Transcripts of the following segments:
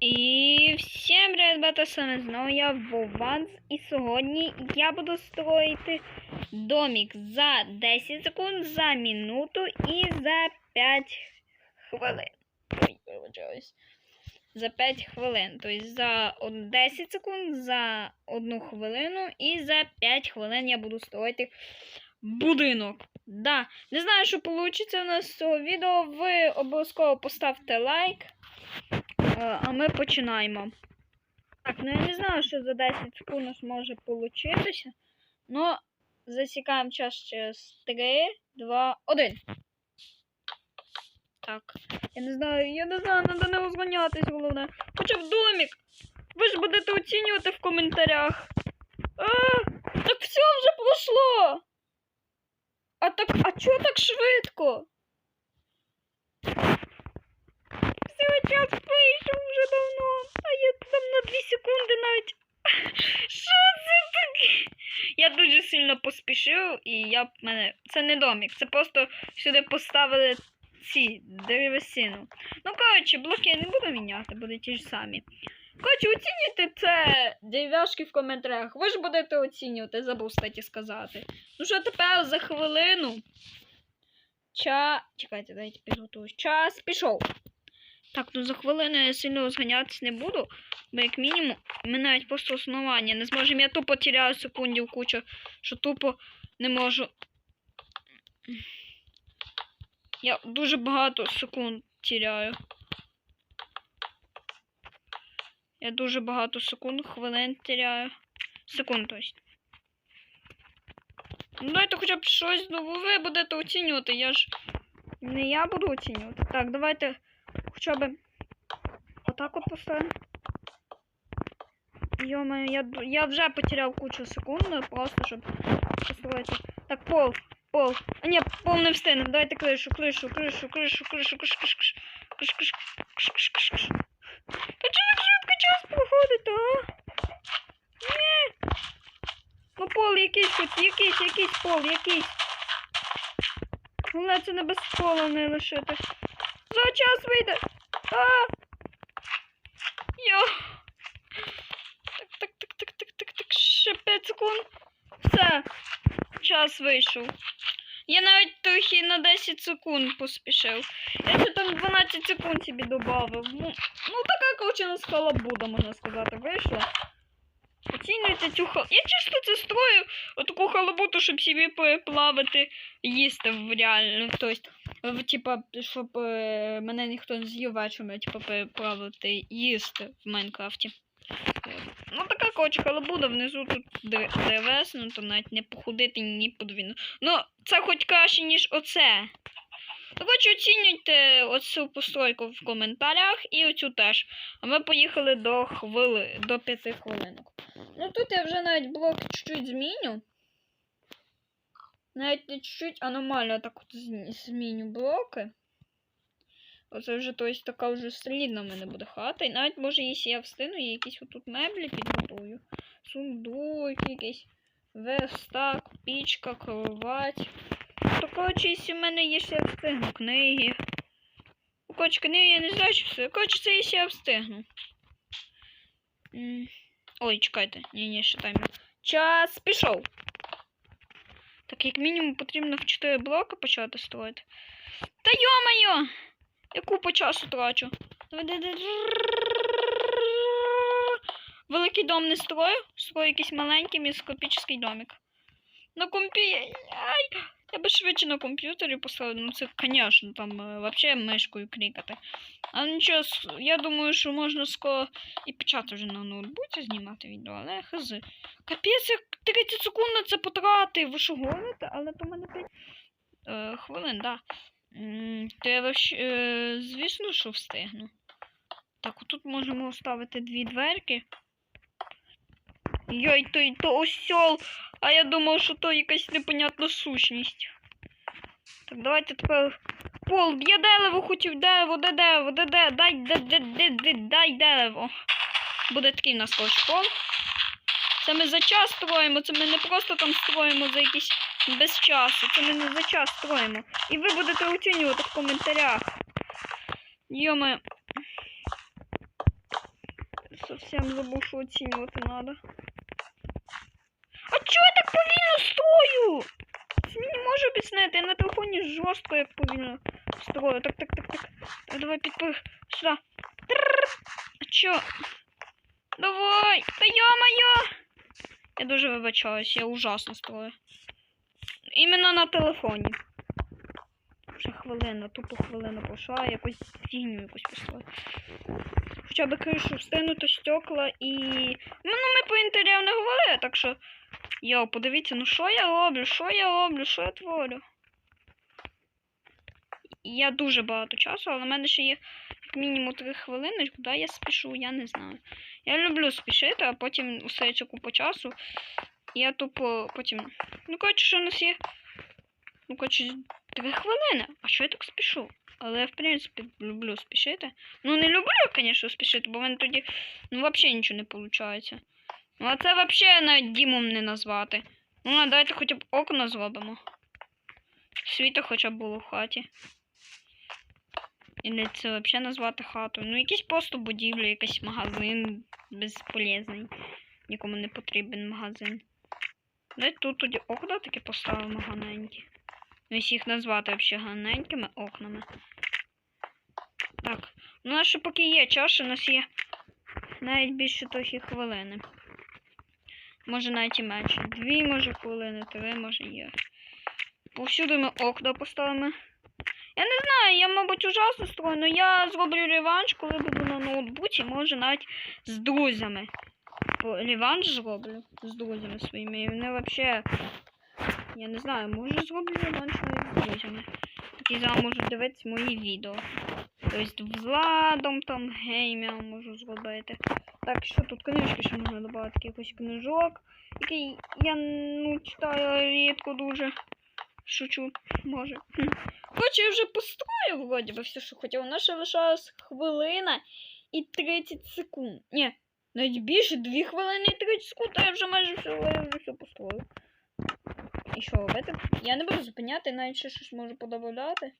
І всім ребята, з вами знову я Вованс. І сьогодні я буду строїти домик за 10 секунд, за минуту і за 5 хвилин. Ой, вибачаюсь. За 5 хвилин. Тобто за 10 секунд, за 1 хвилину і за 5 хвилин я буду строїти будинок. Да. Не знаю, що вийде у нас з цього відео. Ви обов'язково поставте лайк. Е, А ми починаємо. Так, ну я не знаю, що за 10 секунд у нас може получитися. Ну, засікаємо час через 3, 2, 1. Так. Я не знаю, я не знаю, треба не розганятись, головне. Хоча б домик. Ви ж будете оцінювати в коментарях. А, так все вже пройшло. А так, а чого так швидко? Все, час вийшов вже давно, а я там на 2 секунди навіть. Що це таке? Я дуже сильно і я мене. Це не домик, це просто сюди поставили ці деревесину. Ну, коротше, блоки я не буду міняти, будуть ті ж самі. Коротше, оцінюйте це дерев'яшки в коментарях. Ви ж будете оцінювати, забув кстати, сказати. Ну що тепер за хвилину. Ча. Чекайте, дайте підготуюсь. Час пішов. Так, ну за хвилину я сильно розганятися не буду, бо як мінімум ми навіть просто основання не зможемо. Я тупо теряю секундів кучу, що тупо не можу. Я дуже багато секунд теряю. Я дуже багато секунд, хвилин теряю. Секунд, тобто. Ну дайте хоча б щось, ви будете оцінювати, я ж. Не я буду оцінювати. Так, давайте хоча б отак от поставимо. Йо-моє, я, я вже потеряв кучу секунд, ну, просто щоб построїти. Так, пол, пол. А ні, пол не встигнем. Давайте кришу, кришу, кришу, кришу, кришу, кришу, кришу, кришу, кришу, кришу, кришу, кришу. Та чого так швидко час проходить, а? Ні. Ну пол якийсь тут, якийсь, якийсь пол, якийсь. Головне, це не без пола не лишити. За час вийде. Йо. Так, так, так, так, так, так, так. Ще 5 секунд. Все. Час вийшов. Я навіть трохи на 10 секунд поспішив. Я ще там 12 секунд собі додав. Ну, ну така, коротше, на скалабуда, можна сказати, вийшла. Оцінюйте цю хал... Я чисто це строю отаку халабуту, щоб собі переплавити їсти в реально. Тобто, типа, щоб е, мене ніхто не з'їв вечором, типа, переплавити їсти в Майнкрафті. Ну така коротше халабуда, внизу тут древесно, то навіть не походити, ні подвійно. Ну, це хоч краще, ніж оце. Ну, коротше, оцінюйте оцю постройку в коментарях і оцю теж. А ми поїхали до хвили, до п'яти хвилинок. Ну тут я вже навіть блок чуть-чуть зміню. Навіть не чуть-чуть аномально так от змі- зміню блоки. Оце вже то есть, така вже солідна в мене буде хата. І навіть може, якщо я встигну, я якісь отут меблі підготую. Сундук, якийсь верстак, пічка, кровать. То, коротше, в мене є ще я встигну книги. Ну, Коротше, книги я не знаю, чи все. Коротше, це якщо я встигну. Ой, чекайте. Ні, ні, ще таймер. Час пішов. Так, як мінімум потрібно в 4 блоки почати строїти. Та йо-моє! Я купу часу трачу. Великий дом не строю, строю якийсь маленький міскопічний домик. На компі. Ай! Я би швидше на комп'ютері поставив, ну це, звісно, там е, вообще мишкою клікати. Але нічого, я думаю, що можна скоро і почати вже на ноутбуці знімати відео, але хз. Капець, як 30 секунд на це потратив. Ви що гоните? Але то мене 5 е, хвилин, да. М, То я вообще, е, звісно, що встигну. Так, отут можемо оставити дві дверки. Йой, то, то осьол. А я думав, що то якась непонятна сущність. Так, давайте тепер. Пол, я дерево хотів, дерево, де дерево, де де, дай, де, де, де, де, дай дерево. Буде такий в нас коротше, пол. Це ми за час строїмо, це ми не просто там строїмо за якийсь без часу. Це ми не за час строїмо. І ви будете оцінювати в коментарях. Йоме. Совсем забув, що оцінювати треба. А чого я так повільно строю? Це мені може об'яснити, я на телефоні жорстко як повільно строю. Так, так, так, так. Так, давай підпих. Сюди. А чо? Давай! Та йо-моє! Я дуже вибачаюсь, я ужасно строю. Іменно на телефоні. Вже хвилина, тупо хвилина пройшла, якусь фігню якусь пішла. Хоча б кришу встигнути стекла і. Ну, ми по інтер'єру не говорили, так що. Йо, подивіться, ну що я роблю, що я роблю, що я творю. Я дуже багато часу, але в мене ще є як мінімум 3 хвилини, куди я спішу, я не знаю. Я люблю спішити, а потім усе цю купу часу. Я тупо потім. Ну, коротше, що у нас є. Ну, коротше, 3 хвилини. А що я так спішу? Але я, в принципі, люблю спішити. Ну, не люблю, звісно, спішити, бо в мене тоді ну, взагалі нічого не виходить. Ну, а це взагалі навіть дімом не назвати. Ну, а давайте хоча б окна зробимо. Світло хоча б було в хаті. Или це взагалі назвати хатою. Ну, якийсь просто будівля, якийсь магазин безполезний. Нікому не потрібен магазин. Давайте тут тоді окна такі поставимо ганенькі. Ну, якщо їх назвати взагалі ганенькими окнами. Так. Ну, а ще поки є час, у нас є навіть більше трохи хвилини. Може навіть і менше. Дві, може, хвилини, три, може є. Повсюди ми окна поставимо. Я не знаю, я, мабуть, ужасно строю, але я зроблю реванш, коли буду на ноутбуці, може навіть з друзями. Реванш зроблю з друзями своїми. І вони взагалі. Я не знаю, може зроблю реванш з друзями. Які зараз можуть дивитися мої відео. Тобто з Владом там геймером можу зробити. Так, що тут книжки ще можна додати, якийсь книжок, який я ну, читаю рідко дуже. Шучу, може. Коротше, я вже построїв вроді би все, що хотів. У нас ще лишалась хвилина і 30 секунд. Ні, навіть більше 2 хвилини і 30 секунд, а я вже майже все, я вже все построїв. І що робити? Я не буду зупиняти, навіть ще щось можу подобавляти.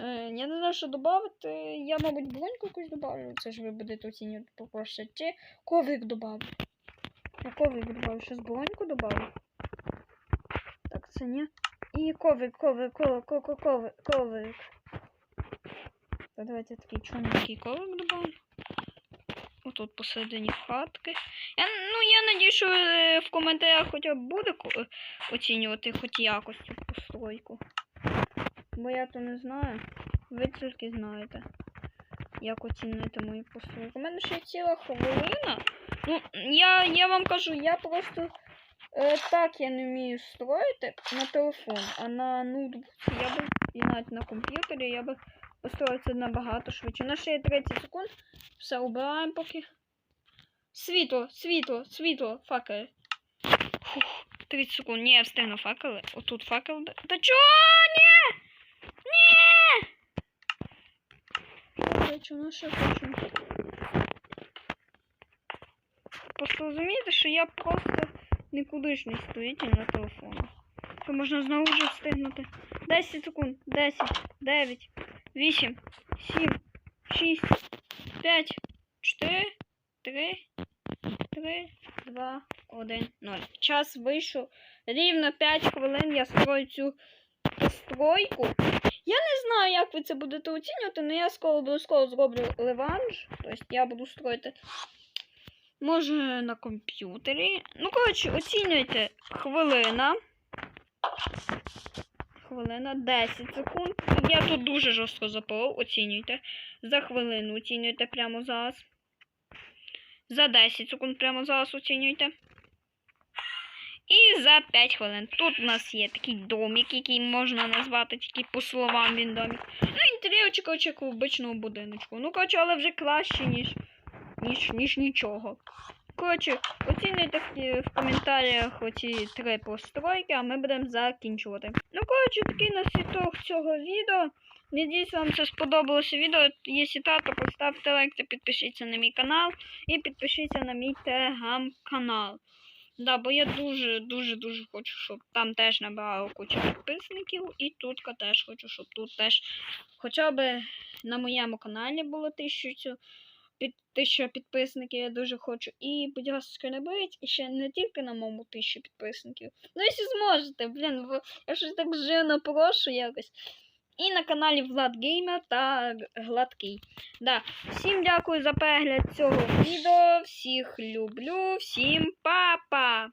Е, я не знаю, що додати. Я, мабуть, броньку якусь добавлю. Це ж ви будете оцінювати попроще. Чи коврик добавлю. Я коврик добавлю. Щас броньку добавлю. Так, це ні. І коврик, коврик, коврик, коврик, коврик, коврик. Так, давайте такий чорненький коврик добавлю. Отут посередині хатки. Я, ну, я надію, що е, в коментарях хоча б буде оцінювати хоч якось цю постройку. Бо я то не знаю. Ви тільки знаєте, як оцінити мої постройки. У мене ще ціла хвилина. Ну, я, я вам кажу, я просто е, так я не вмію строїти на телефон, а на ноутбуці я би і навіть на комп'ютері я би построїв це набагато швидше. У нас ще є 30 секунд. Все, убираємо поки. Світло, світло, світло, факели. Фух, 30 секунд. Ні, я встигну факели. Отут факел. Та чого? Ні! Короче, ну що хочу. Просто розумієте, що я просто нікудишний стоїтель на телефоні. Що можна знову вже встигнути. 10 секунд. 10, 9, 8, 7, 6, 5, 4, 3, 3, 2, 1, 0. Час вийшов. Рівно 5 хвилин я строю цю постройку. Я не знаю, як ви це будете оцінювати, але я скоро обов'язково зроблю реванш. Тобто я буду строїти. Може на комп'ютері. Ну, коротше, оцінюйте хвилина. Хвилина 10 секунд. Я тут дуже жорстко запоров. Оцінюйте. За хвилину оцінюйте прямо зараз. За 10 секунд прямо зараз оцінюйте. І за 5 хвилин. Тут у нас є такий домик, який можна назвати тільки по словам він домик. Ну, інтер'єрчик, коротше, обичного будиночку. Ну, коротше, але вже краще, ніж, ніж, ніж нічого. Коротше, оцінюйте в, коментарях оці три постройки, а ми будемо закінчувати. Ну, коротше, такий нас ітог цього відео. Надіюсь, вам це сподобалося відео. Якщо так, то поставте лайк та підпишіться на мій канал. І підпишіться на мій телеграм-канал. Да, бо я дуже, дуже, дуже хочу, щоб там теж набрало кучу підписників. І тут теж хочу, щоб тут теж хоча б на моєму каналі було тисячу під тисячу підписників я дуже хочу. І, будь ласка, не беріть, і ще не тільки на моєму тисячу підписників. Ну, якщо зможете, блін, бо я щось так жирно прошу якось. І на каналі Влад Геймер та Гладкий. Да. Всім дякую за перегляд цього відео. Всіх люблю, всім па-па!